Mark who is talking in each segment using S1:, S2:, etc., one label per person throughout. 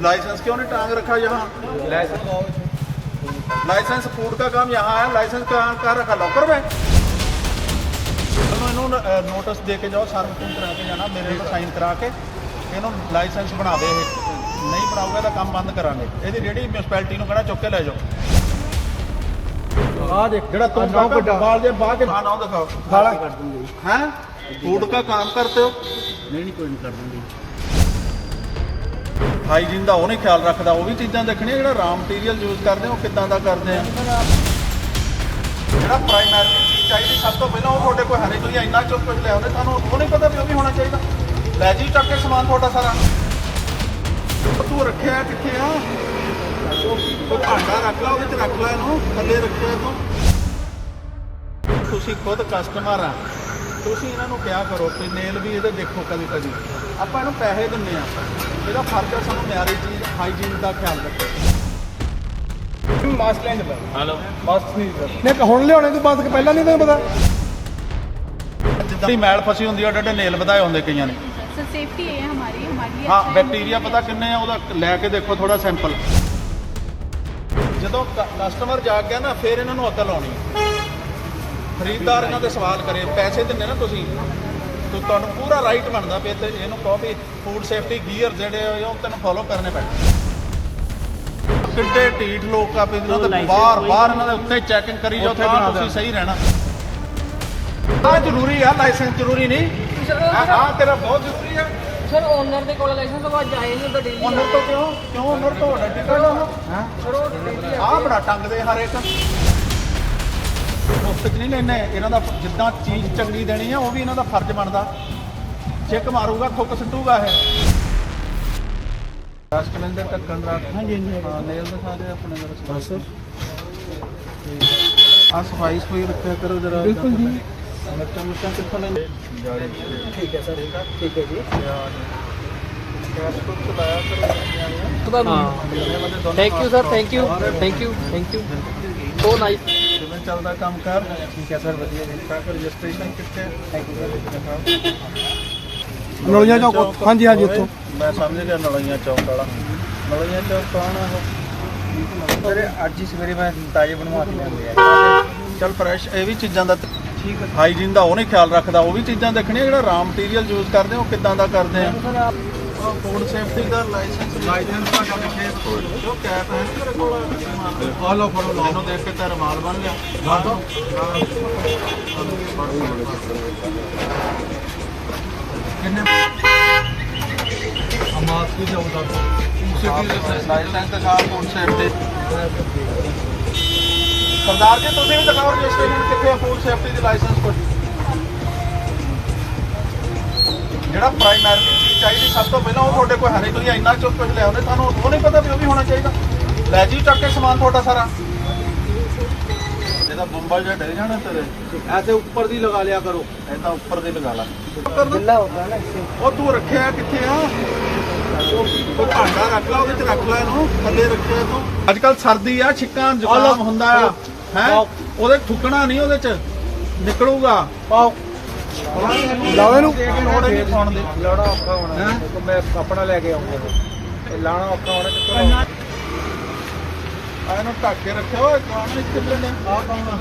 S1: Licence क्यों नहीं टांग रखा यहाँ लाइसेंस फूड का काम यहाँ है लाइसेंस कहाँ कहाँ रखा लॉकर में ਤੁਹਾਨੂੰ ਇਹਨੂੰ ਨੋਟਿਸ ਦੇ ਕੇ ਜਾਓ ਸਰਵ ਤੋਂ ਕਰਾ ਕੇ ਜਾਣਾ ਮੇਰੇ ਕੋਲ ਸਾਈਨ ਕਰਾ ਕੇ ਇਹਨੂੰ ਲਾਇਸੈਂਸ ਬਣਾ ਦੇ ਇਹ ਨਹੀਂ ਬਣਾਊਗਾ ਤਾਂ ਕੰਮ ਬੰਦ ਕਰਾਂਗੇ ਇਹਦੀ ਰੇੜੀ ਮਿਊਨਿਸਪੈਲਿਟੀ ਨੂੰ ਕਹਿਣਾ ਚੁੱਕ ਕੇ ਲੈ ਜਾਓ
S2: ਆ ਦੇਖ
S1: ਜਿਹੜਾ तुम
S2: ਨੌ ਵੱਡਾ
S1: बाल जे बाहर के हाँ नाम दिखाओ
S2: ਗਾਲਾਂ
S1: हैं फूड का काम करते हो
S2: ਨਹੀਂ ਨਹੀਂ ਕੋਈ ਨਹੀਂ ਕਰ ਦਿੰਦੇ
S1: ਹਾਈਜੀਨ ਦਾ ਉਹ ਨਹੀਂ ਖਿਆਲ ਰੱਖਦਾ, ਉਹ ਵੀ ਚੀਜ਼ਾਂ ਦੇਖਣੀਆਂ, ਜਿਹੜਾ ਰਾ ਮਟੀਰੀਅਲ ਯੂਜ਼ ਕਰਦੇ ਆ, ਉਹ ਕਿੱਦਾਂ ਦਾ ਕਰਦੇ ਆ? ਜਿਹੜਾ ਪ੍ਰਾਇਮਰੀ ਚੀਜ਼ ਚਾਹੀਦੀ, ਸਭ ਤੋਂ ਪਹਿਲਾਂ ਉਹ ਤੁਹਾਡੇ ਕੋਲ ਹਰੇ ਕੋਈ ਇੰਨਾ ਚੁੱਕ ਕੁਝ ਲੈ ਆਉਂਦੇ ਤੁਹਾਨੂੰ ਉਹ ਨਹੀਂ ਪਤਾ ਵੀ ਉਹ ਵੀ ਹੋਣਾ ਚਾਹੀਦਾ। ਲੈ ਜੀ, ਚੱਕ ਕੇ ਸਮਾਨ ਤੁਹਾਡਾ ਸਾਰਾ। ਤੂੰ ਰੱਖਿਆ ਕਿੱਥੇ ਆ? ਉਹ ਭਾਂਡਾ ਰੱਖ ਲਾ, ਉਹਦੇ ਚ ਰੱਖ ਲੈ ਇਹਨੂੰ, ਥੱਲੇ ਰੱਖਿਆ ਤੂੰ ਤੁਸੀਂ ਖੁਦ ਕਸਟਮਰ ਆ। ਤੁਸੀਂ ਇਹਨਾਂ ਨੂੰ ਕਿਹਾ ਕਰੋ ਕਿ ਨੇਲ ਵੀ ਇਹਦੇ ਦੇਖੋ ਕਦੇ ਕਦੇ ਆਪਾਂ ਇਹਨੂੰ ਪੈਸੇ ਦਿੰਨੇ ਆ ਇਹਦਾ ਫਰਜ਼ ਆ ਸਾਨੂੰ ਮਿਆਰੀ ਚੀਜ਼ ਹਾਈਜੀਨ ਦਾ ਖਿਆਲ ਰੱਖਣਾ।
S2: ਮਾਸਕ ਲੈਣ ਦਾ ਹਲੋ ਮਾਸਕ ਨਹੀਂ ਸਰ ਨੇ ਹੁਣ ਲਿਆਉਣੇ ਤੂੰ ਮਾਸਕ ਪਹਿਲਾਂ ਨਹੀਂ ਤੈਨੂੰ ਪਤਾ?
S1: ਜਿੱਦਾਂ ਮੈਲ ਫਸੀ ਹੁੰਦੀ ਆ ਡੱਡੇ ਨੇਲ ਵਧਾਏ ਹੁੰਦੇ ਕਈਆਂ ਨੇ।
S3: ਸਰ ਸੇਫਟੀ ਹੈ ਹਮਾਰੀ ਹਮਾਰੀ
S1: ਹਾਂ ਬੈਕਟੀਰੀਆ ਪਤਾ ਕਿੰਨੇ ਆ ਉਹਦਾ ਲੈ ਕੇ ਦੇਖੋ ਥੋੜਾ ਸੈਂਪਲ ਜਦੋਂ ਕਸਟਮਰ ਜਾ ਗਿਆ ਨਾ ਫਿਰ ਇਹਨਾਂ ਨੂੰ ਅਕਲ ਲਾਉਣੀ ਖਰੀਦਦਾਰ ਇਹਨਾਂ ਦੇ ਸਵਾਲ ਕਰੇ ਪੈਸੇ ਦਿੰਨੇ ਨਾ ਤੁਸੀਂ। ਤੁਹਾਨੂੰ ਪੂਰਾ ਰਾਈਟ ਬਣਦਾ ਪਏ ਤੇ ਇਹਨੂੰ ਕਹੋ ਵੀ ਫੂਡ ਸੇਫਟੀ ਗੀਅਰ ਜਿਹੜੇ ਆ ਉਹ ਤੈਨੂੰ ਫੋਲੋ ਕਰਨੇ ਪੈਣੇ। ਕਿੱਡੇ ਢੀਠ ਲੋਕ ਆ ਵੀ ਇਹਨਾਂ ਦੇ ਬਾਹਰ ਬਾਹਰ ਇਹਨਾਂ ਦੇ ਉੱਤੇ ਚੈਕਿੰਗ ਕਰੀ ਜਾਓ
S2: ਉੱਥੇ
S1: ਤਾਂ ਤੁਸੀਂ। ਸਹੀ ਰਹਿਣਾ। ਆ ਜ਼ਰੂਰੀ ਆ ਲਾਇਸੈਂਸ ਜ਼ਰੂਰੀ ਨਹੀਂ। ਹਾਂ ਹਾਂ ਤੇਰਾ ਬਹੁਤ ਜ਼ਰੂਰੀ ਆ।
S4: ਸਰ ਓਨਰ ਦੇ ਕੋਲ ਲਾਇਸੈਂਸ ਤੋਂ ਬਾਅਦ ਜਾਏ ਨਹੀਂ ਤਾਂ ਡੇਲੀ
S1: ਓਨਰ ਤੋਂ ਕਿਉਂ? ਕਿਉਂ ਓਨਰ ਤੋਂ? ਵੱਡਾ ਟਿਕਟ ਹਾਂ?
S4: ਸਰ ਉਹ
S1: ਆਹ ਬੜਾ ਟੰਗਦੇ ਹਰ ਇੱਕ। ਮੁਫਤ ਚ ਨਹੀਂ ਲੈਣੇ ਇਹਨਾਂ ਦਾ ਜਿੱਦਾਂ ਚੀਜ਼ ਚੰਗੀ ਦੇਣੀ ਆ ਉਹ ਵੀ ਇਹਨਾਂ ਦਾ ਫਰਜ਼ ਬਣਦਾ। ਚੈੱਕ ਮਾਰੂਗਾ ਥੁੱਕ ਸਿੱਟੂਗਾ ਇਹ। ਰਾਸ਼ਟਰਮੈਨ ਦੇ ਢੱਕਣ ਰਾਤ ਹਾਂਜੀ ਹਾਂਜੀ। ਹਾਂ ਨੇਲ ਦਿਖਾ ਦੇ ਆਪਣੇ ਦਾ ਬਸ। ਆ। ਸਫ਼ਾਈ ਸਫ਼ਾਈ ਰੱਖਿਆ ਕਰੋ ਜਰਾ। ਬਿਲਕੁਲ ਜੀ। ਮਿਰਚਾਂ ਮੁਰਚਾਂ ਕਿੱਥੋਂ ਲੈਂਦੇ?
S4: ਠੀਕ ਹੈ ਸਰ। ਠੀਕ ਹੈ ਜੀ।
S1: ਗੈਸ ਤੋਂ ਚਲਾਇਆ ਕਰੋ
S4: ਹਾਂ। Thank you sir thank you thank you thank you so
S1: nice ਚੱਲਦਾ ਕੰਮ ਕਰ।
S4: ਠੀਕ ਹੈ ਸਰ ਵਧੀਆ ਜੀ
S1: ਤਾਂ ਰਜਿਸਟ੍ਰੇਸ਼ਨ ਕਿੱਥੇ?
S4: ਥੈਂਕ ਯੂ ਸਰ
S2: ਨੌਲੀਆਂ ਚੌਕ ਹਾਂਜੀ ਹਾਂਜੀ ਉੱਥੋਂ
S1: ਮੈਂ ਸਮਝ ਗਿਆ ਨਲੀਆਂ ਚੌਕ ਵਾਲਾ। ਨਲੀਆਂ ਚੌਕ ਕੌਣ ਆ ਉਹ?
S4: ਸਰ ਅੱਜ ਹੀ ਸਵੇਰੇ ਮੈਂ ਤਾਜ਼ੇ ਬਣਵਾ ਕੇ ਲਿਆਂਦੇ ਆ।
S1: ਚੱਲ ਫਰੈਸ਼ ਇਹ ਵੀ ਚੀਜ਼ਾਂ ਦਾ ਠੀਕ ਹੈ। ਹਾਈਜੀਨ ਦਾ ਉਹ ਨਹੀਂ ਖਿਆਲ ਰੱਖਦਾ ਉਹ ਵੀ ਚੀਜ਼ਾਂ ਦੇਖਣੀਆਂ ਜਿਹੜਾ ਰਾ ਮਟੀਰੀਅਲ ਯੂਜ਼ ਕਰਦੇ ਆ ਉਹ ਕਿੱਦਾਂ ਦਾ ਕਰਦੇ ਆ?
S4: ਸਰ ਆਪ
S1: ਫੂਡ ਸੇਫਟੀ ਦਾ ਲਾਇਸੈਂਸ ਲਾਇਸੈਂਸ ਦਾ ਕੰਮ ਜੋ ਕੈਪ ਹੈ ਤੇਰੇ ਕੋਲ ਆ ਲਓ ਫੜੋ, ਲਓ। ਦੇਖ ਕੇ ਤਾਂ ਰਮਾਲ ਬਣ ਗਿਆ। ਲਾ ਕਿੰਨੇ?
S2: ਮਾਸਕ ਵੀ ਜਾਊਗਾ
S1: ਲਾਇਸੈਂਸ ਦਿਖਾ ਫੂਡ ਸੇਫਟੀ ਸਰਦਾਰ ਜੀ, ਤੁਸੀਂ ਵੀ ਦਿਖਾਓ ਰਜਿਸਟ੍ਰੇਸ਼ਨ ਕਿੱਥੇ ਫੂਡ ਸੇਫਟੀ ਦੀ ਲਾਇਸੈਂਸ ਕੋਲ। ਜਿਹੜਾ ਪ੍ਰਾਇਮਰੀ ਚਾਹੀਦੀ ਸਭ ਤੋਂ ਪਹਿਲਾਂ ਉਹ ਤੁਹਾਡੇ ਕੋਲ ਹਰੇ ਕੋਈ ਇੰਨਾ ਚੁੱਕ ਕੁਝ ਲੈ ਆਉਂਦੇ ਤੁਹਾਨੂੰ ਉਹ ਨਹੀਂ ਪਤਾ ਵੀ ਉਹ ਵੀ ਹੋਣਾ ਚਾਹੀਦਾ। ਲੈ ਜੀ ਚੱਕ ਕੇ ਸਮਾਨ ਤੁਹਾਡਾ ਸਾਰਾ। ਇਹਦਾ ਬੰਬਲ ਜਿਹਾ ਡੇ ਜਾਣਾ ਤੇਰੇ।
S2: ਐਸੇ ਉੱਪਰ ਦੀ ਲਗਾ ਲਿਆ ਕਰੋ।
S1: ਇਹਦਾ ਉੱਪਰ ਦੇ ਲਗਾ ਲਾ।
S4: ਗਿੱਲਾ ਹੋਗਾ ਨਾ ਇਸੇ
S1: ਉਹ ਤੂੰ ਰੱਖਿਆ ਕਿੱਥੇ ਆ? ਉਹ ਭਾਂਡਾ ਰੱਖ ਲਾ ਉਹਦੇ ਚ ਰੱਖ ਲੈ ਇਹਨੂੰ। ਥੱਲੇ ਰੱਖਿਆ ਤੂੰ। ਅੱਜ ਕੱਲ ਸਰਦੀ ਆ ਛਿੱਕਾਂ ਜ਼ੁਕਾਮ ਹੁੰਦਾ ਆ। ਹੈ? ਉਹਦੇ ਥੁੱਕਣਾ ਨਹੀਂ ਉਹਦੇ ਚ। ਨਿਕਲੂਗਾ।
S2: ਪਾਓ ਲਾਓ ਇਹਨੂੰ।
S1: ਲੋੜ ਪਾਉਣ ਦੀ।
S2: ਔਖਾ ਹੋਣਾ।
S1: ਹੈਂ?
S2: ਮੈਂ ਆਪਣਾ ਲੈ ਕੇ ਆਉਂਗਾ ਇਹ। ਲਾਣਾ ਔਖਾ ਹੋਣਾ ਕਿੱਥੋਂ
S1: ਆ ਇਹਨੂੰ ਢੱਕ ਕੇ ਰੱਖਿਓ ਓਏ ਕੌਣ ਨੇ ਕਿੱਥੇ ਨੇ ਆ ਕੌਣ ਆ?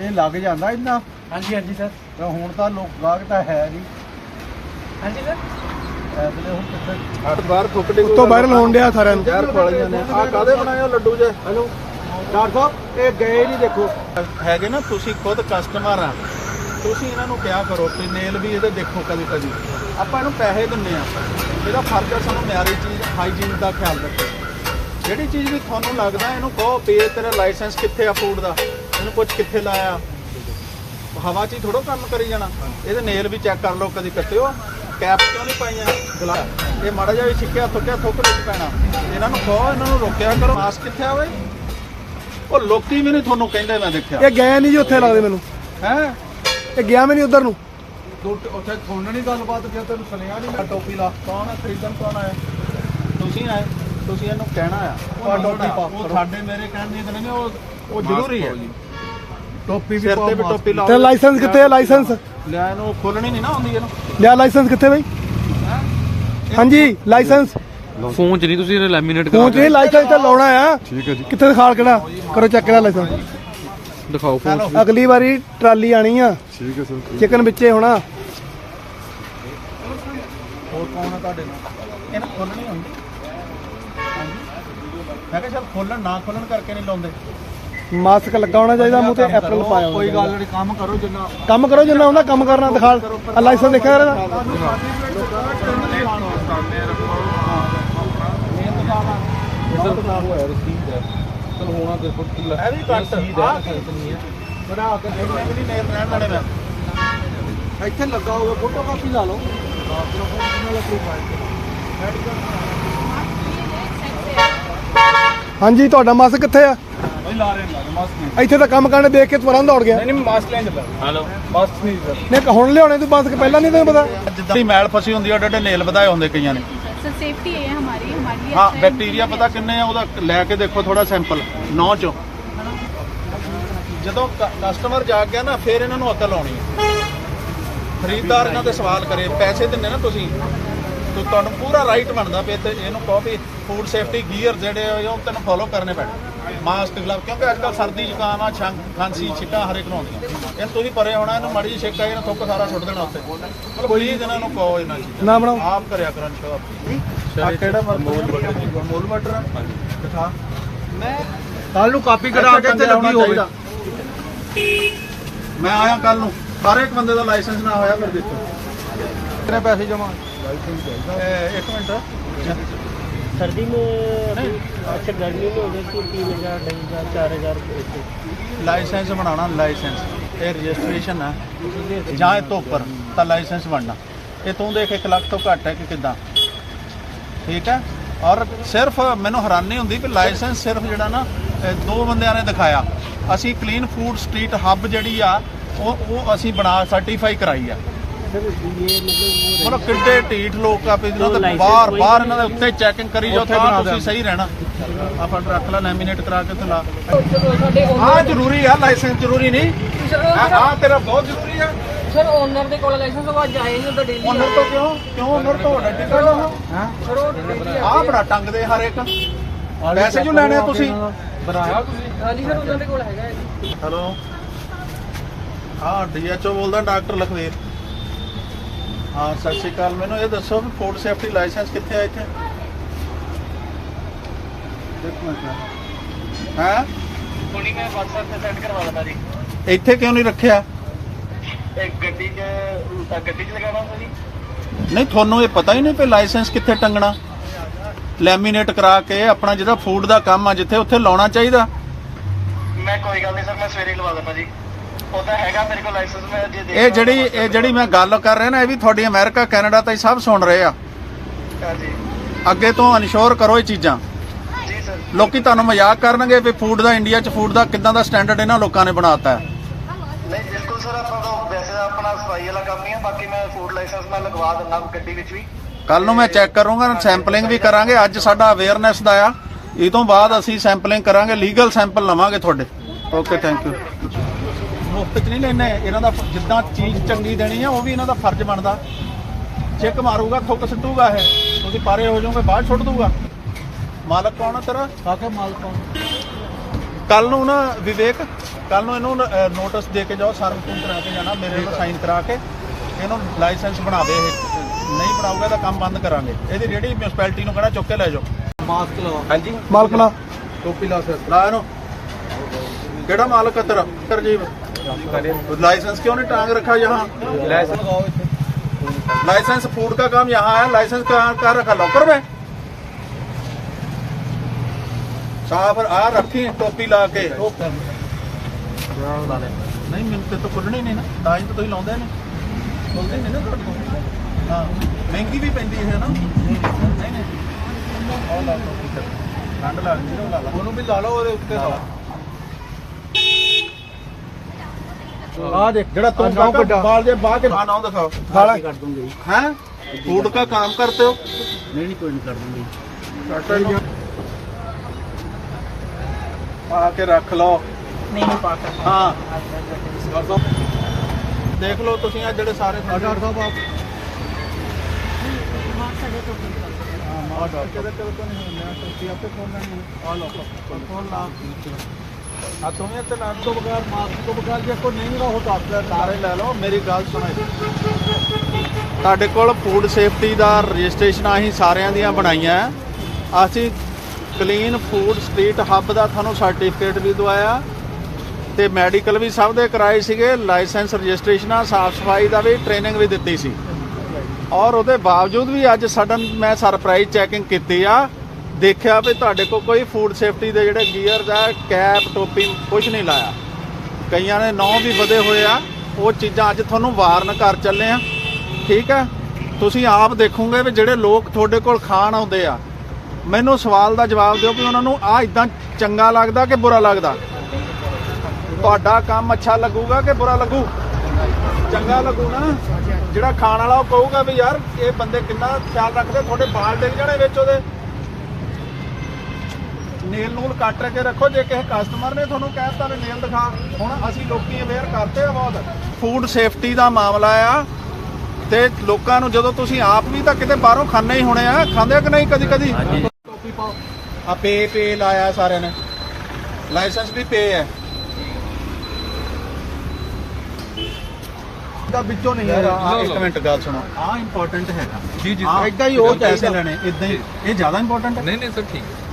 S1: ਇਹ ਲੱਗ ਜਾਂਦਾ ਇੰਨਾ?
S4: ਹਾਂਜੀ ਹਾਂਜੀ ਸਰ।
S1: ਤਾਂ ਹੁਣ ਤਾਂ ਲੋਕ ਗਾਹਕ ਤਾਂ ਹੈ ਨਹੀਂ।
S4: ਹਾਂਜੀ ਸਰ।
S1: ਐਸਲੇ ਹੁਣ ਕਿੱਥੇ ਬਾਹਰ ਦੇ
S2: ਉੱਤੋਂ ਵਾਇਰਲ ਹੋਣ ਡਿਆ ਸਾਰਿਆਂ ਨੂੰ।
S1: ਜ਼ਹਿਰ ਖਵਾਲੀਆਂ ਨੇ। ਆ ਕਾਦੇ ਬਣਾਏ ਆ ਲੱਡੂ ਜੇ?
S2: ਹੈਲੋ। ਡਾਕਟਰ ਸਾਹਿਬ, ਇਹ ਗਏ ਨਹੀਂ ਦੇਖੋ।
S1: ਹੈਗੇ ਨਾ, ਤੁਸੀਂ ਖੁਦ ਕਸਟਮਰ ਆ। ਤੁਸੀਂ ਇਹਨਾਂ ਨੂੰ ਕਿਹਾ ਕਰੋ ਕਿ ਨੇਲ ਵੀ ਇਹਦੇ ਦੇਖੋ ਕਦੇ ਕਦੇ। ਆਪਾਂ ਇਹਨੂੰ ਪੈਸੇ ਦਿੰਨੇ ਆ। ਇਹਦਾ ਫਰਜ਼ ਆ ਸਾਨੂੰ ਮਿਆਰੀ ਚੀਜ਼ ਹਾਈਜੀਨ ਦਾ ਖਿਆਲ ਰੱਖੋ। ਜਿਹੜੀ ਚੀਜ਼ ਵੀ ਤੁਹਾਨੂੰ ਲੱਗਦਾ, ਇਹਨੂੰ ਕਹੋ ਵੀ ਇਹ ਤੇਰਾ ਲਾਇਸੈਂਸ ਕਿੱਥੇ ਆ ਫੂਡ ਦਾ? ਇਹਨੂੰ ਪੁੱਛ ਕਿੱਥੇ ਲਾਇਆ। ਹਵਾ 'ਚ ਹੀ ਥੋੜੋ ਕੰਮ ਕਰੀ ਜਾਣਾ। ਇਹਦੇ ਨੇਲ ਵੀ ਚੈੱਕ ਕਰ ਲਓ ਕਦੀ ਕੱਟਿਓ। ਕੈਪ ਕਿਉਂ ਨਹੀਂ ਪਾਈਆਂ? ਗਲਾ ਇਹ ਮਾੜਾ ਜਿਹਾ ਵੀ ਛਿੱਕਿਆ ਥੁੱਕਿਆ, ਥੁੱਕ ਵਿੱਚ ਪੈਣਾ। ਇਹਨਾਂ ਨੂੰ ਕਹੋ, ਇਹਨਾਂ ਨੂੰ ਰੋਕਿਆ ਕਰੋ। ਮਾਸਕ ਕਿੱਥੇ ਆਵੇ ਉਹ ਲੋਕੀ ਵੀ ਨਹੀਂ ਤੁਹਾਨੂੰ ਕਹਿੰਦੇ ਮੈਂ ਦੇਖਿਆ।
S2: ਇਹ ਗਏ ਨਹੀਂ ਜੀ ਉੱਥੇ ਲੱਗਦੇ ਮੈਨੂੰ।
S1: ਹੈ?
S2: ਇਹ ਗਿਆ ਮੈਂ ਨਹੀਂ ਉਧਰ ਨੂੰ।
S1: ਉੱਥੇ ਤੁਹਾਨੂੰ ਨਹੀਂ ਗੱਲਬਾਤ ਜੇ ਤੈਨੂੰ ਸੁਣਿਆ ਨਹੀਂ ਟੋਪੀ ਲਾ। ਕੌਣ ਹੈ? ਖਰੀਦਣ ਕੌਣ ਆਇਆ? ਤੁਸੀਂ ਆਏ ਤੁਸੀਂ ਇਹਨੂੰ ਕਹਿਣਾ ਆ।
S2: ਆਹ ਟੋਪੀ ਪਾ।
S1: ਉਹ ਸਾਡੇ ਮੇਰੇ ਕਹਿਣ ਦੀ ਨਹੀਂ ਉਹ ਉਹ ਜ਼ਰੂਰੀ ਹੈ।
S2: ਟੋਪੀ
S1: ਸਿਰ ਤੇ ਵੀ ਟੋਪੀ ਲਾਓ।
S2: ਤੇ ਲਾਇਸੈਂਸ ਕਿੱਥੇ ਹੈ? ਲਾਇਸੈਂਸ?
S1: ਲਿਆ ਇਹਨੂੰ ਖੋਲਣੀ ਨਹੀਂ ਨਾ ਆਉਂਦੀ ਇਹਨੂੰ।
S2: ਲਿਆ ਲਾਇਸੈਂਸ ਕਿੱਥੇ ਬਈ? ਹਾਂਜੀ ਲਾਇਸੈਂਸ।
S5: ਫੋਨ ਚ ਨਹੀਂ ਤੁਸੀਂ ਲੈਮੀਨੇਟ
S2: ਫੋਨ 'ਚ ਇਹ ਲਾਇਸੈਂਸ ਤਾਂ ਲਾਉਣਾ ਆ।
S5: ਠੀਕ ਹੈ ਜੀ।
S2: ਕਿੱਥੇ ਦਿਖਾਲ ਕਿਹੜਾ? ਕਰੋ ਚੈੱਕ ਕਰਾ ਲਾਇਸੈਂਸ
S5: ਦਿਖਾਓ ਫੋਨ
S1: ਹੈਲੋ
S2: ਅਗਲੀ ਵਾਰੀ ਟਰਾਲੀ ਆਣੀ ਆ।
S5: ਠੀਕ ਹੈ ਸਰ।
S2: ਚਿਕਨ ਵਿੱਚੇ ਹੋਣਾ।
S1: ਹੋਰ ਕੌਣ ਆ ਤੁਹਾਡੇ ਨਾਲ? ਇਹਨੂੰ ਖੋਲਣੀ ਹੁੰਦੀ। ਮੈਂ ਕਿਹਾ ਚੱਲ ਖੋਲਣ ਨਾ ਖੋਲਣ ਕਰਕੇ ਨਹੀਂ ਲਾਉਂਦੇ।
S2: ਮਾਸਕ ਲੱਗਾ ਹੋਣਾ ਚਾਹੀਦਾ ਮੂੰਹ ਤੇ ਐਪਰਲ ਪਾਇਆ ਹੋਣਾ
S1: ਕੋਈ
S2: ਚਾਹੀਦਾ।
S1: ਗੱਲ ਨਹੀਂ ਕੰਮ ਕਰੋ ਜਿੰਨਾ
S2: ਕੰਮ ਕਰੋ ਜਿੰਨਾ ਹੁੰਦਾ ਕੰਮ ਕਰਨਾ ਦਿਖਾਲ ਲਾਇਸੈਂਸ ਦੇਖਿਆ ਇਹਦਾ?
S5: ਚਲ ਹੋਣਾ ਦੇਖੋ
S1: ਇਹ ਵੀ ਕੱਟ ਬਣਾ ਕੇ ਦੇਖ ਲੈ ਕਿ ਨਹੀਂ ਨੇਲ ਰਹਿਣ ਵਾਲੇ ਮੈਂ
S2: ਇੱਥੇ ਲੱਗਾ ਹੋਵੇ ਫੋਟੋ ਕਾਪੀ ਲਾ ਲਓ। ਹਾਂਜੀ ਤੁਹਾਡਾ ਮਾਸਕ ਕਿੱਥੇ ਆ?
S1: ਬਈ ਲਾ ਰਹੇ ਲਾ ਮਾਸਕ ਨਹੀਂ।
S2: ਇੱਥੇ ਤਾਂ ਕੰਮ ਕਰਨੇ ਦੇਖ ਕੇ ਤੁਰੰਤ ਦੌੜ ਗਿਆ।
S1: ਨਹੀਂ ਮਾਸਕ ਲੈਣ ਚੱਲਾ ਹੈਲੋ। ਮਾਸਕ ਨਹੀਂ ਸਰ
S2: ਨਹੀਂ ਹੁਣ ਲਿਆਉਣੇ ਤੂੰ ਮਾਸਕ ਪਹਿਲਾਂ ਨਹੀਂ ਤੈਨੂੰ ਪਤਾ?
S1: ਜਿੱਦਾਂ ਦੀ ਮੈਲ ਫਸੀ ਹੁੰਦੀ ਆ ਡੱਡੇ ਨੇਲ ਵਧਾਏ ਹੁੰਦੇ ਕਈਆਂ ਨੇ।
S3: सर सेफ्टी है हमारी हमारे लिए
S1: ਹਾਂ
S3: अच्छा है।
S1: ਬੈਕਟੀਰੀਆ ਪਤਾ ਕਿੰਨੇ ਆ ਉਹਦਾ ਲੈ ਕੇ ਦੇਖੋ ਥੋੜਾ ਸੈਂਪਲ ਨੌ ਚੋਂ ਜਦੋਂ ਕਸਟਮਰ ਜਾ ਗਿਆ ਨਾ ਫਿਰ ਇਹਨਾਂ ਨੂੰ ਅਕਲ ਆਉਣੀ ਹੈ ਖਰੀਦਦਾਰ ਇਹਨਾਂ ਤੇ ਸਵਾਲ ਕਰੇ ਪੈਸੇ ਦਿੰਨੇ ਨਾ ਤੁਸੀਂ ਤੋ ਤੁਹਾਨੂੰ ਪੂਰਾ ਰਾਈਟ ਬਣਦਾ ਪਏ ਤੇ ਇਹਨੂੰ ਕਹੋ ਵੀ ਫੂਡ ਸੇਫਟੀ ਗੀਅਰ ਜਿਹੜੇ ਆ ਉਹ ਤੈਨੂੰ ਫੋਲੋ ਕਰਨੇ ਪੈਣੇ ਮਾਸਕ ਗਲਵ ਕਿਉਂਕਿ ਅੱਜ ਕੱਲ ਸਰਦੀ ਜ਼ੁਕਾਮ ਆ ਛੰਗ ਖਾਂਸੀ ਛਿੱਟਾਂ ਹਰੇਕ ਨੂੰ ਆਉਂਦੀਆਂ। ਇਹ ਤੁਸੀਂ ਪਰੇ ਹੋਣਾ ਇਹਨੂੰ ਮੜੀ ਛਿੱਕ ਆਈ ਨਾ ਥੁੱਕ ਸਾਰਾ ਸੁੱਟ ਦੇਣਾ ਉੱਤੇ ਮਤਲਬ ਪਲੀਜ਼ ਇਹਨਾਂ ਨੂੰ ਕਹੋ ਇਹਨਾਂ ਚੀਜ਼ਾਂ
S2: ਨਾ। ਬਣਾਓ।
S1: ਆਪ ਕਰਿਆ ਕਰਨ ਸ਼ੋ ਆਪਣੀ ਆ ਕਿਹੜਾ ਮੋਲ ਬਟਰ ਮੋਲ ਬਟਰ ਦਿਖਾ। ਮੈਂ
S2: ਕੱਲ ਨੂੰ ਕਾਪੀ
S1: ਕਢਾ ਕੇ ਇੱਥੇ ਲੱਗੀ ਹੋਵੇ। ਮੈਂ ਆਇਆ ਕੱਲ ਨੂੰ। ਹਰ ਇੱਕ ਬੰਦੇ ਦਾ ਲਾਇਸੈਂਸ ਨਾ ਹੋਇਆ ਫਿਰ ਦੇਖੋ। ਕਿੰਨੇ ਪੈਸੇ ਜਮਾ? ਇੱਕ ਮਿੰਟ।
S6: सर्दी में अभी अच्छा गर्मी में हो जाती है तीन हजार ढाई हजार चार हजार ऐसे
S1: ਲਾਇਸੈਂਸ ਬਣਾਉਣਾ ਲਾਇਸੈਂਸ ਇਹ ਰਜਿਸਟ੍ਰੇਸ਼ਨ ਹੈ ਜਾਂ ਇਹ ਤੋਂ ਉੱਪਰ ਤਾਂ ਲਾਇਸੈਂਸ ਬਣਨਾ ਇਹ ਤੂੰ ਦੇਖ 1 ਲੱਖ ਤੋਂ ਘੱਟ ਹੈ ਕਿ ਕਿਦਾਂ ਠੀਕ ਹੈ ਔਰ ਸਿਰਫ ਮੈਨੂੰ ਹੈਰਾਨੀ ਹੁੰਦੀ ਕਿ ਲਾਇਸੈਂਸ ਸਿਰਫ ਜਿਹੜਾ ਨਾ ਇਹ ਦੋ ਬੰਦਿਆਂ ਨੇ ਦਿਖਾਇਆ ਅਸੀਂ ਕਲੀਨ ਫੂਡ ਸਟਰੀਟ ਹੱਬ ਜਿਹੜੀ ਆ ਉਹ ਉਹ ਅਸੀਂ ਬਣਾ ਸਰਟੀਫਾਈ ਕਰਾਈ ਆ
S6: सर ये मतलब वो
S1: ਮਤਲਬ ਕਿੱਡੇ ਢੀਠ ਲੋਕ ਆ ਵੀ ਇਹਨਾਂ ਦੇ ਬਾਹਰ ਬਾਹਰ ਇਹਨਾਂ ਦੇ ਉੱਤੇ ਚੈਕਿੰਗ ਕਰੀ ਜਾਓ ਤਾਂ ਤੁਸੀਂ। ਸਹੀ ਰਹਿਣਾ। ਆਪਾਂ ਰੱਖ ਲਾ ਲੈਮੀਨੇਟ ਕਰਾ ਕੇ ਤੇ ਲਾ। ਹਾਂ ਜ਼ਰੂਰੀ ਆ ਲਾਇਸੈਂਸ ਜ਼ਰੂਰੀ ਨਹੀਂ। ਹਾਂ ਤੇਰਾ ਬਹੁਤ ਜ਼ਰੂਰੀ ਆ।
S7: ਸਰ ਓਨਰ ਦੇ ਕੋਲ ਲਾਇਸੈਂਸ ਉਹ ਜਾਏ ਨਹੀਂ ਉਹਦਾ ਡੇਲੀ
S1: ਓਨਰ ਤੋਂ ਕਿਉਂ? ਕਿਉਂ ਓਨਰ ਤੋਂ? ਵੱਡਾ ਟਿਕਟ ਆ ਹਾਂ
S7: ਸਰ ਉਹ
S1: ਆਹ ਬੜਾ ਟੰਗਦੇ ਹਰ ਇੱਕ। ਪੈਸੇ ਜੋ ਲੈਣੇ ਆ ਤੁਸੀਂ?
S7: ਹਾਂਜੀ ਸਰ ਉਹਨਾਂ ਦੇ ਕੋਲ ਹੈਗਾ।
S1: ਹੈਲੋ? ਹਾਂ ਡੀਐਚਓ ਬੋਲਦਾ ਡਾਕਟਰ ਲਖਵੀਰ। ਹਾਂ ਸਤਿ ਸ਼੍ਰੀ ਅਕਾਲ। ਮੈਨੂੰ ਇਹ ਦੱਸੋ ਵੀ ਫੂਡ ਸੇਫਟੀ ਲਾਇਸੈਂਸ ਕਿੱਥੇ ਆ ਇੱਥੇ? ਹਾਂ?
S6: ਹੁਣੀ ਮੈਂ WhatsApp ਤੇ ਸੈਂਡ ਕਰਵਾ ਦਿੰਦਾ ਜੀ।
S1: ਇੱਥੇ ਕਿਉਂ ਨਹੀਂ ਰੱਖਿਆ?
S6: ਇੱਕ ਗੱਡੀ 'ਚ ਗੱਡੀ 'ਚ ਲਗਾਵਾਂਗਾ ਜੀ।
S1: ਨਹੀਂ ਤੁਹਾਨੂੰ ਇਹ ਪਤਾ ਹੀ ਨਹੀਂ ਕਿ ਲਾਇਸੈਂਸ ਕਿੱਥੇ ਟੰਗਣਾ। ਲੈਮੀਨੇਟ ਕਰਾ ਕੇ ਆਪਣਾ ਜਿਹੜਾ ਫੂਡ ਦਾ ਕੰਮ ਆ ਜਿੱਥੇ ਉੱਥੇ ਲਾਉਣਾ ਚਾਹੀਦਾ।
S6: ਮੈਂ ਕੋਈ ਗੱਲ ਨਹੀਂ ਸਰ ਮੈਂ ਸਵੇਰੇ ਲਵਾ ਦਿੰਦਾ ਜੀ। ਉਹਦਾ ਹੈਗਾ ਮੇਰੇ ਕੋਲ ਲਾਇਸੈਂਸ ਮੈਂ ਜੇ ਦੇਖ
S1: ਇਹ ਜਿਹੜੀ ਇਹ ਜਿਹੜੀ ਮੈਂ ਗੱਲ ਕਰ ਰਿਹਾ ਨਾ ਇਹ ਵੀ ਤੁਹਾਡੀ ਅਮਰੀਕਾ ਕੈਨੇਡਾ ਤਾਈਂ ਸਭ ਸੁਣ ਰਹੇ ਆ। ਅੱਗੇ ਤੋਂ ਇਨਸ਼ੋਰ ਕਰੋ ਇਹ ਚੀਜ਼ਾਂ।
S6: ਜੀ ਸਰ।
S1: ਲੋਕੀ ਤੁਹਾਨੂੰ ਮਜ਼ਾਕ ਕਰਨਗੇ ਵੀ ਫੂਡ ਦਾ ਇੰਡੀਆ 'ਚ ਫੂਡ ਦਾ ਕਿੱਦਾਂ ਦਾ ਸਟੈਂਡਰਡ ਇਹਨਾਂ ਲੋਕਾਂ ਨੇ ਬਣਾਤਾ ਹੈ।
S6: ਨਹੀਂ ਬਿਲਕੁਲ ਸਰ ਆਪਾਂ ਤਾਂ ਵੈਸੇ ਤਾਂ ਆਪਣਾ ਸਫ਼ਾਈ ਵਾਲਾ ਕੰਮ ਹੀ ਹੈ ਬਾਕੀ ਮੈਂ ਫੂਡ ਲਾਇਸੈਂਸ ਮੈਂ ਲਗਵਾ ਦਿੰਦਾ ਗੱਡੀ ਵਿੱਚ ਵੀ।
S1: ਕੱਲ ਨੂੰ ਮੈਂ ਚੈੱਕ ਕਰੂੰਗਾ ਸੈਂਪਲਿੰਗ ਵੀ ਕਰਾਂਗੇ ਅੱਜ ਸਾਡਾ ਅਵੇਅਰਨੈਸ ਦਾ ਆ। ਇਹ ਤੋਂ ਬਾਅਦ ਅਸੀਂ ਸੈਂਪਲਿੰਗ ਕਰਾਂਗੇ ਲੀਗਲ ਸੈਂਪਲ ਲਵਾਂਗੇ ਤੁਹਾਡੇ। ਓਕੇ ਥੈਂਕ ਯੂ ਮੁਫਤ 'ਚ ਨਹੀਂ ਲੈਣੇ ਇਹਨਾਂ ਦਾ ਜਿੱਦਾਂ ਚੀਜ਼ ਚੰਗੀ ਦੇਣੀ ਆ ਉਹ ਵੀ ਇਹਨਾਂ ਦਾ ਫਰਜ਼ ਬਣਦਾ। ਚੈੱਕ ਮਾਰੂਗਾ ਥੁੱਕ ਸਿੱਟੂਗਾ ਇਹ। ਤੁਸੀਂ ਪਾਰੇ ਹੋ ਜਾਓਗੇ ਬਾਹਰ ਛੁੱਟ ਦੂਗਾ। ਮਾਲਕ ਕੌਣ ਆ ਤੇਰਾ?
S2: ਕਾਕਾ ਮਾਲ ਕੌਣ?
S1: ਕੱਲ ਨੂੰ ਨਾ ਵਿਵੇਕ ਕੱਲ ਨੂੰ ਇਹਨੂੰ ਨੋਟਿਸ ਦੇ ਕੇ ਜਾਓ ਸਰਵਿਸਿੰਗ ਕਰਾ ਕੇ ਜਾਣਾ ਮੇਰੇ ਨਾਲ ਸਾਈਨ ਕਰਾ ਕੇ। ਇਹਨੂੰ ਲਾਇਸੈਂਸ ਬਣਾਵੇ ਇਹ। ਨਹੀਂ ਬਣਾਊਗਾ ਤਾਂ ਕੰਮ ਬੰਦ ਕਰਾਂਗੇ। ਇਹਦੀ ਜਿਹੜੀ ਮਿਊਨਿਸਪੈਲਿਟੀ ਨੂੰ ਕਹਿਣਾ ਚੁੱਕ ਕੇ ਲੈ ਜਾਓ। ਮਾਸਕ ਲਓ। ਹਾਂਜੀ।
S2: ਮਾਲਕ ਲਾ
S1: ਟੋਪੀ ਲਾ ਸਰ ਲਾ ਇਹਨੂੰ। ਕਿਹੜਾ ਮਾਲਕ ਹੈ ਤੇਰਾ ਤਰਜੀਬ लाइसेंस क्यों नहीं टांग रखा यहाँ लाइसेंस फूड का काम यहाँ है लाइसेंस कहाँ कहाँ रखा लॉकर में साहब आ रखी टोपी ला के ਨਹੀਂ ਮਿਲਤੇ ਤਾਂ ਖੁੱਲਣੇ ਨਹੀਂ ਨਾ, ਤਾਂ ਹੀ ਤਾਂ ਤੁਸੀਂ ਲਾਉਂਦੇ ਨੇ। ਖੁੱਲਦੇ ਨੇ ਨਾ ਹਾਂ, ਮਹਿੰਗੀ ਵੀ ਪੈਂਦੀ ਹੈ ਨਾ? ਨਹੀਂ ਨਹੀਂ। ਉਹ ਲਾ ਲਓ ਠੰਡ ਲੱਗਦੀ ਨਾ ਲਾ ਲਾ ਉਹਨੂੰ ਵੀ ਲਾ ਲਓ, ਉਹਦੇ ਉੱਤੇ ਲਾ
S2: ਆ ਦੇਖ
S1: ਜਿਹੜਾ तुम
S2: ਨਾਮ
S1: काका
S2: ਵੱਡਾ।
S1: बाल जे बाह के नाम दिखाओ
S2: खाला
S6: कर दूंगी
S1: हैं फूड का काम करते हो
S6: नहीं नहीं कोई नहीं कर दूंगी
S1: आके रख लो
S7: ਨਹੀਂ ਨਹੀਂ ਪਾ ਸਕਦਾ
S1: हाँ ਦੇਖ ਲਓ ਤੁਸੀਂ ਆ ਜਿਹੜੇ ਸਾਰੇ
S2: ਡਾਕਟਰ ਸਾਹਿਬ ਆਪ
S1: ਆ ਕਿਹਦੇ ਕਿਹਦੇ ਤੋਂ ਨਹੀਂ ਹੁੰਦੇ ਆ ਤੁਸੀਂ ਆਪੇ ਫੋਨ ਲੈਣੀ ਆ ਲਓ ਫੋਨ ਲਾ ਆ ਤੁਸੀਂ ਤੇ ਨਾ ਤੋਂ ਬਗੈਰ ਮਾਸਕ ਤੋਂ ਬਗੈਰ ਜੇ ਕੋਈ ਨਹੀਂ ਰਹਾ ਤਾਂ ਆਪਣੇ ਸਾਰੇ ਲੈ ਲਓ, ਮੇਰੀ ਗੱਲ ਸੁਣੋ ਤੁਹਾਡੇ ਕੋਲ ਫੂਡ ਸੇਫਟੀ ਦਾ ਰਜਿਸਟ੍ਰੇਸ਼ਨ ਅਸੀਂ ਸਾਰਿਆਂ ਦੀਆਂ ਬਣਾਈਆਂ ਹੈ। ਅਸੀਂ ਕਲੀਨ ਫੂਡ ਸਟਰੀਟ ਹੱਬ ਦਾ ਤੁਹਾਨੂੰ ਸਰਟੀਫਿਕੇਟ ਵੀ ਦਵਾਇਆ। ਤੇ ਮੈਡੀਕਲ ਵੀ ਸਭ ਦੇ ਕਰਾਏ ਸੀਗੇ ਲਾਇਸੈਂਸ ਰਜਿਸਟ੍ਰੇਸ਼ਨਾਂ ਸਾਫ਼ ਸਫ਼ਾਈ ਦਾ ਵੀ ਟ੍ਰੇਨਿੰਗ ਵੀ ਦਿੱਤੀ ਸੀ। ਔਰ ਉਹਦੇ ਬਾਵਜੂਦ ਵੀ ਅੱਜ ਸਡਨ ਮੈਂ ਸਰਪ੍ਰਾਈਜ਼ ਚੈਕਿੰਗ ਕੀਤੀ ਆ। ਦੇਖਿਆ ਵੀ ਤੁਹਾਡੇ ਕੋਲ ਕੋਈ ਫੂਡ ਸੇਫਟੀ ਦੇ ਜਿਹੜੇ ਗੀਅਰਸ ਆ ਕੈਪ ਟੋਪੀ ਕੁਝ ਨਹੀਂ ਲਾਇਆ। ਕਈਆਂ ਨੇ ਨੌ ਵੀ ਵਧੇ ਹੋਏ ਆ, ਉਹ ਚੀਜ਼ਾਂ ਅੱਜ ਤੁਹਾਨੂੰ ਵਾਰਨ ਕਰ ਚੱਲੇ ਆ। ਠੀਕ ਆ? ਤੁਸੀਂ ਆਪ ਦੇਖੋਗੇ ਵੀ ਜਿਹੜੇ ਲੋਕ ਤੁਹਾਡੇ ਕੋਲ ਖਾਣ ਆਉਂਦੇ ਆ, ਮੈਨੂੰ ਸਵਾਲ ਦਾ ਜਵਾਬ ਦਿਓ ਵੀ ਉਹਨਾਂ ਨੂੰ ਆ ਇਦਾਂ ਚੰਗਾ ਲੱਗਦਾ ਕਿ ਬੁਰਾ ਲੱਗਦਾ? ਤੁਹਾਡਾ ਕੰਮ ਅੱਛਾ ਲੱਗੂਗਾ ਕਿ ਬੁਰਾ ਲੱਗੂ? ਚੰਗਾ ਲੱਗੂ ਨਾ? ਜਿਹੜਾ ਖਾਣ ਵਾਲਾ ਉਹ ਕਹੂਗਾ ਵੀ ਯਾਰ, ਇਹ ਬੰਦੇ ਕਿੰਨਾ ਖਿਆਲ ਰੱਖਦੇ ਤੁਹਾਡੇ ਬਾਲ ਡਿੱਗ ਜਾਣੇ ਵਿੱਚ ਉਹਦੇ। ਨੇਲ ਨੂਲ ਕੱਟ ਕੇ ਰੱਖੋ ਜੇ ਕਿਸੇ ਕਸਟਮਰ ਨੇ ਤੁਹਾਨੂੰ ਕਹਿਤਾ ਵੀ ਨੇਲ ਦਿਖਾ ਹੁਣ ਅਸੀਂ ਲੋਕੀ ਅਵੇਅਰ ਕਰਤੇ ਆ ਬਹੁਤ। ਫੂਡ ਸੇਫਟੀ ਦਾ ਮਾਮਲਾ ਆ ਤੇ ਲੋਕਾਂ ਨੂੰ ਜਦੋਂ ਤੁਸੀਂ ਆਪ ਵੀ ਤਾਂ ਕਿਤੇ ਬਾਹਰੋਂ ਖਾਣੇ ਹੀ ਹੋਣੇ ਆ ਖਾਂਦੇ ਕਿ ਨਹੀਂ ਕਦੀ ਕਦੀ ਟੋਪੀ ਪਾਓ। ਆ ਪੇ ਪੇ ਲਾਇਆ ਸਾਰਿਆਂ ਨੇ। ਲਾਇਸੈਂਸ ਵੀ ਪੇ ਹੈ
S2: ਦਾ ਵਿੱਚੋਂ ਨਹੀਂ
S1: ਯਾਰ ਆਹ ਇੱਕ ਮਿੰਟ ਗੱਲ ਸੁਣੋ। ਆ ਇੰਪੋਰਟੈਂਟ ਹੈਗਾ।
S5: ਜੀ ਜੀ
S1: ਹਾਂ ਇਦਾਂ ਹੀ ਉਹ ਪੈਸੇ ਲੈਣੇ ਇਦਾਂ ਹੀ। ਇਹ ਜ਼ਿਆਦਾ ਇੰਪੋਰਟੈਂਟ ਹੈ?
S5: ਨਹੀਂ ਨਹੀਂ ਸਰ ਠੀਕ ਹੈ।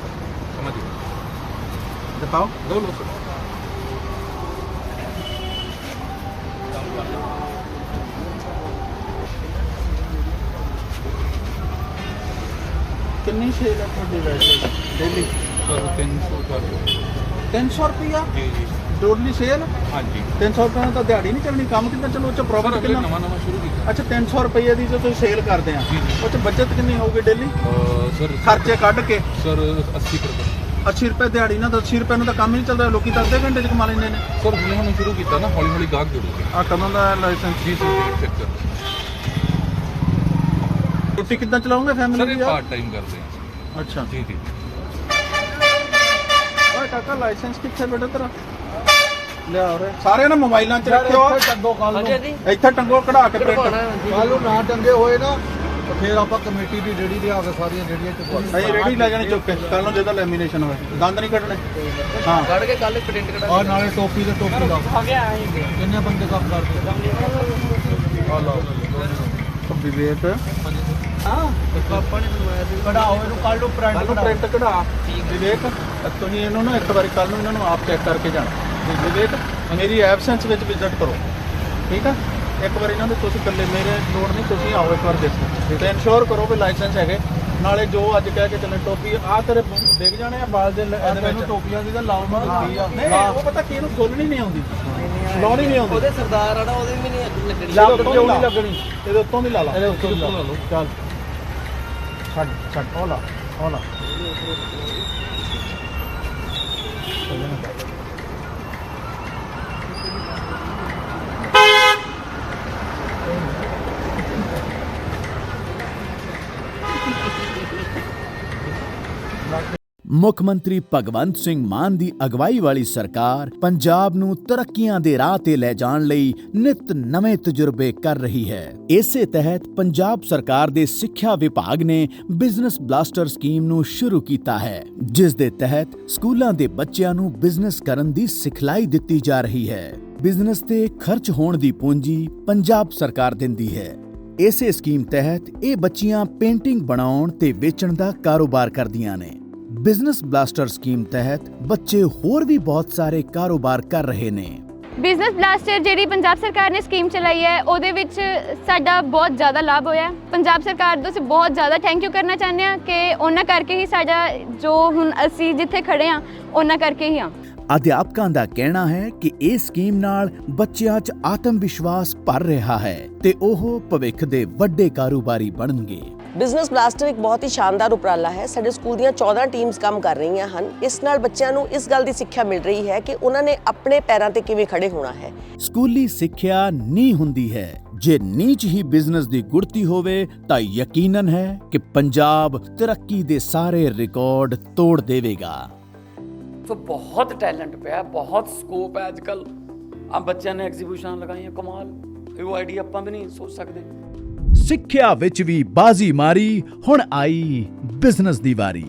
S5: ਦੋ ਲੋ ਸਰ
S1: ਕਿੰਨੀ ਸੇਲ ਹੈ ਤੁਹਾਡੀ ਵੈਸੇ ਡੇਲੀ
S5: ਸਰ 300 ਕਰ ਦਿਓ।
S1: 300 ਰੁਪਿਆ
S5: ਜੀ ਜੀ।
S1: ਡੋਲੀ ਸੇਲ
S5: ਹਾਂਜੀ।
S1: 300 ਰੁਪਏ ਨਾਲ ਤਾਂ ਦਿਹਾੜੀ ਨਹੀਂ ਚੱਲਣੀ ਕੰਮ ਕਿੰਨਾ ਚਲੋ? ਉਹ ਚ ਪ੍ਰੋਫਿਟ ਕਿੰਨਾ?
S5: ਨਵਾਂ ਨਵਾਂ ਸ਼ੁਰੂ ਕੀਤਾ।
S1: ਅੱਛਾ 300 ਰੁਪਏ ਦੀ ਜੋ ਤੁਸੀਂ ਸੇਲ ਕਰਦੇ ਆ। ਉਹ ਚ ਬਚਤ ਕਿੰਨੀ ਹੋਊਗੀ ਡੇਲੀ
S5: ਸਰ
S1: ਖਰਚੇ ਕੱਢ ਕੇ।
S5: ਸਰ 80%
S1: 80 ਰੁਪਏ ਦਿਹਾੜੀ ਨਾਲ ਤਾਂ 80 ਰੁਪਏ ਨੂੰ ਤਾਂ ਕੰਮ ਹੀ ਨਹੀਂ ਚੱਲਦਾ ਲੋਕੀ ਤਾਂ ਅੱਧੇ ਘੰਟੇ ਚ ਕਮਾ ਲੈਂਦੇ ਨੇ।
S5: ਸਰ ਹੁਣੇ ਹੁਣ ਸ਼ੁਰੂ ਕੀਤਾ ਨਾ ਹੌਲੀ ਹੌਲੀ ਗਾਹਕ ਜੁੜੂਗੇ
S1: ਆ ਕਦੋਂ ਦਾ ਲਾਇਸੈਂਸ
S5: ਜੀ ਸਰ ਡੇਟ ਸੈਕਟਰ
S1: ਰੋਟੀ ਕਿੱਦਾਂ ਚਲਾਉਂਗੇ
S5: ਸਰ
S1: ਫੈਮਿਲੀ
S5: ਇਹ
S1: ਦੀ
S5: ਪਾਰਟ ਟਾਈਮ ਕਰਦੇ ਹਾਂ
S1: ਅੱਛਾ।
S5: ਜੀ ਜੀ।
S1: ਓਏ ਕਾਕਾ ਲਾਇਸੈਂਸ ਕਿੱਥੇ ਬੇਟਾ ਤੇਰਾ? ਲਿਆ ਉਰੇ। ਸਾਰਿਆਂ ਨੇ ਮੋਬਾਈਲਾਂ 'ਚ ਰੱਖਿਓ।
S2: ਟੰਗੋ ਕੱਲ ਨੂੰ।
S1: ਇੱਥੇ ਟੰਗੋ ਕਢਾ ਕੇ ਪ੍ਰਿੰਟ
S2: ਕੱਲ ਨੂੰ ਨਾ ਟੰਗੇ ਹੋਏ ਨਾ। ਤਾਂ ਫਿਰ ਆਪਾਂ ਕਮੇਟੀ ਦੀ ਰੇੜੀ ਲਿਆ ਕੇ ਸਾਰੀਆਂ ਰੇੜੀਆਂ ਚ ਪਾ
S1: ਅਸੀਂ ਰੈਡੀ ਲੈ ਜਾਣੀ ਚੁੱਕ ਕੇ। ਕੱਲ ਨੂੰ ਜਿਹਦਾ ਲੈਮੀਨੇਸ਼ਨ ਹੋਵੇ ਦੰਦ ਨਹੀਂ ਕੱਢਣੇ। ਹਾਂ।
S7: ਕੱਢ ਕੇ ਕੱਲ ਪ੍ਰਿੰਟ ਕਢਾ
S2: ਆ ਨਾਲੇ ਟੋਪੀ ਤੇ ਟੋਪੀ ਲਾ।
S7: ਆ ਗਿਆ
S2: ਕਿੰਨੇ ਬੰਦੇ ਕੰਮ ਕਰਦੇ? ਆ ਲਓ।
S1: ਵਿਵੇਕ।
S7: ਪਾਪਾ ਨੇ ਬਣਵਾਇਆ ਸੀ।
S2: ਕਢਾਓ ਇਹਨੂੰ ਕੱਲ ਨੂੰ ਪ੍ਰਿੰਟ
S1: ਨੂੰ ਪ੍ਰਿੰਟ ਕਢਾ। ਵਿਵੇਕ ਤੁਸੀਂ ਇਹਨੂੰ ਨਾ ਇੱਕ ਵਾਰੀ ਕੱਲ ਨੂੰ ਇਹਨਾਂ ਨੂੰ ਆਪ ਚੈੱਕ ਕਰਕੇ ਜਾਣਾ। ਵਿਵੇਕ ਮੇਰੀ ਐਬਸੈਂਸ ਵਿੱਚ ਵਿਜ਼ਿਟ ਕਰੋ। ਠੀਕ ਆ? ਇੱਕ ਵਾਰੀ ਇਹਨਾਂ ਨੂੰ ਤੁਸੀਂ ਇਕੱਲੇ ਮੇਰੇ ਲੋੜ ਨਹੀਂ ਤੁਸੀਂ ਆਓ ਇੱਕ ਵਾਰ ਦੇਖੋ। ਤੇ ਇਨਸ਼ੋਰ ਕਰੋ ਵੀ ਲਾਇਸੈਂਸ ਹੈਗੇ। ਨਾਲੇ ਜੋ ਅੱਜ ਕਹਿ ਕੇ ਚੱਲੇ ਟੋਪੀ ਆ ਤੇਰੇ ਡਿੱਗ ਜਾਣੇ ਆ ਬਾਲ ਦੇ ਇਹਦੇ ਵਿੱਚ।
S2: ਟੋਪੀਆਂ ਦੀ ਤਾਂ ਲਾਉ ਨਾ ਦਿੱਤੀ ਆ।
S1: ਨਹੀਂ ਉਹ ਪਤਾ ਕੀ ਇਹਨੂੰ ਖੋਲਣੀ ਨਹੀਂ ਆਉਂਦੀ। ਲਾਉਣੀ ਨਹੀਂ ਆਉਂਦੀ।
S7: ਉਹਦੇ ਸਰਦਾਰ ਆੜਾ ਉਹਦੇ ਵੀ ਨਹੀਂ ਲੱਗਣੀ।
S1: ਇਹਦੇ ਉੱਤੋਂ ਦੀ ਲਾ। ਇਹਦੇ ਉੱਤੋਂ ਦੀ ਲਾ ਲਾ।
S2: ਇਹਦੇ ਉੱਤੋਂ ਦੀ ਲਾ।
S1: ਲਓ ਚੱਲ ਛੱਡ ਛੱਡ ਉਹ ਲਾ।
S8: ਮੁੱਖ ਮੰਤਰੀ ਭਗਵੰਤ ਸਿੰਘ ਮਾਨ ਦੀ ਅਗਵਾਈ ਵਾਲੀ ਸਰਕਾਰ ਪੰਜਾਬ ਨੂੰ ਤਰੱਕੀਆਂ ਦੇ ਰਾਹ ਤੇ ਲੈ ਜਾਣ ਲਈ ਨਿਤ ਨਵੇਂ ਤਜਰਬੇ ਕਰ ਰਹੀ ਹੈ। ਇਸੇ ਤਹਿਤ ਪੰਜਾਬ ਸਰਕਾਰ ਦੇ ਸਿੱਖਿਆ ਵਿਭਾਗ ਨੇ ਬਿਜ਼ਨਸ ਬਲਾਸਟਰ ਸਕੀਮ ਨੂੰ ਸ਼ੁਰੂ ਕੀਤਾ ਹੈ, ਜਿਸ ਦੇ ਤਹਿਤ ਸਕੂਲਾਂ ਦੇ ਬੱਚਿਆਂ ਨੂੰ ਬਿਜ਼ਨਸ ਕਰਨ ਦੀ ਸਿਖਲਾਈ ਦਿੱਤੀ ਜਾ ਰਹੀ ਹੈ। ਬਿਜ਼ਨਸ ਤੇ ਖਰਚ ਹੋਣ ਦੀ ਪੂੰਜੀ ਪੰਜਾਬ ਸਰਕਾਰ ਦਿੰਦੀ ਹੈ। ਇਸੇ ਸਕੀਮ ਤਹਿਤ ਇਹ ਬੱਚੀਆਂ ਪੇਂਟਿੰਗ ਬਣਾਉਣ ਤੇ ਵੇਚਣ ਦਾ ਕਾਰੋਬਾਰ ਕਰਦੀਆਂ ਨੇ। ਬਿਜ਼ਨਸ ਬਲਾਸਟਰ ਸਕੀਮ ਤਹਿਤ ਬੱਚੇ ਹੋਰ ਵੀ ਬਹੁਤ ਸਾਰੇ ਕਾਰੋਬਾਰ ਕਰ ਰਹੇ ਨੇ।
S3: ਬਿਜ਼ਨਸ ਬਲਾਸਟਰ ਜਿਹੜੀ ਪੰਜਾਬ ਸਰਕਾਰ ਨੇ ਸਕੀਮ ਚਲਾਈ ਹੈ ਉਹਦੇ ਵਿੱਚ ਸਾਡਾ ਬਹੁਤ ਜ਼ਿਆਦਾ ਲਾਭ ਹੋਇਆ। ਪੰਜਾਬ ਸਰਕਾਰ ਦਾ ਅਸੀਂ ਬਹੁਤ ਜ਼ਿਆਦਾ ਥੈਂਕ ਯੂ ਕਰਨਾ ਚਾਹੁੰਦੇ ਹਾਂ ਕਿ ਉਹਨਾਂ ਕਰਕੇ ਹੀ ਸਾਡਾ ਜੋ ਹੁਣ ਅਸੀਂ ਜਿੱਥੇ ਖੜੇ ਹਾਂ ਉਹਨਾਂ ਕਰਕੇ ਹੀ ਹਾਂ।
S8: ਅਧਿਆਪਕਾਂ ਦਾ ਕਹਿਣਾ ਹੈ ਕਿ ਇਹ ਸਕੀਮ ਨਾਲ ਬੱਚਿਆਂ 'ਚ ਆਤਮ ਵਿਸ਼ਵਾਸ ਭਰ ਰਿਹਾ ਹੈ ਤੇ ਉਹ ਭਵਿੱਖ ਦੇ ਵੱਡੇ ਕਾਰੋਬਾਰੀ ਬਣਨਗੇ।
S9: ਬਿਜ਼ਨਸ ਬਲਾਸਟਰ ਇੱਕ ਬਹੁਤ ਹੀ ਸ਼ਾਨਦਾਰ ਉਪਰਾਲਾ ਹੈ। ਸਾਡੇ ਸਕੂਲ ਦੀਆਂ 14 ਟੀਮਸ ਕੰਮ ਕਰ ਰਹੀਆਂ ਹਨ। ਇਸ ਨਾਲ ਬੱਚਿਆਂ ਨੂੰ ਇਸ ਗੱਲ ਦੀ ਸਿੱਖਿਆ ਮਿਲ ਰਹੀ ਹੈ ਕਿ ਉਹਨਾਂ ਨੇ ਆਪਣੇ ਪੈਰਾਂ ਤੇ ਕਿਵੇਂ ਖੜੇ ਹੋਣਾ ਹੈ।
S8: ਸਕੂਲੀ ਸਿੱਖਿਆ ਨੀ ਹੁੰਦੀ ਹੈ। ਜੇ ਨੀਚ ਹੀ ਬਿਜ਼ਨਸ ਦੀ ਗੁੜਤੀ ਹੋਵੇ ਤਾਂ ਯਕੀਨਨ ਹੈ ਕਿ ਪੰਜਾਬ ਤਰੱਕੀ ਦੇ ਸਾਰੇ ਰਿਕਾਰਡ ਤੋੜ ਦੇਵੇਗਾ।
S10: ਸੋ ਬਹੁਤ ਟੈਲੈਂਟ ਪਿਆ ਬਹੁਤ ਸਕੋਪ ਹੈ ਅੱਜਕੱਲ ਆ ਬੱਚਿਆਂ ਨੇ ਐਗਜ਼ੀਬਿਸ਼ਨ ਲਗਾਈਆਂ ਕਮਾਲ। ਉਹ ਆਈਡੀਆ ਆਪਾਂ ਵੀ ਨਹੀਂ ਸੋਚ ਸਕਦੇ।
S8: ਸਿੱਖਿਆ ਵਿੱਚ ਵੀ ਬਾਜ਼ੀ ਮਾਰੀ ਹੁਣ ਆਈ ਬਿਜ਼ਨਸ ਦੀ ਵਾਰੀ।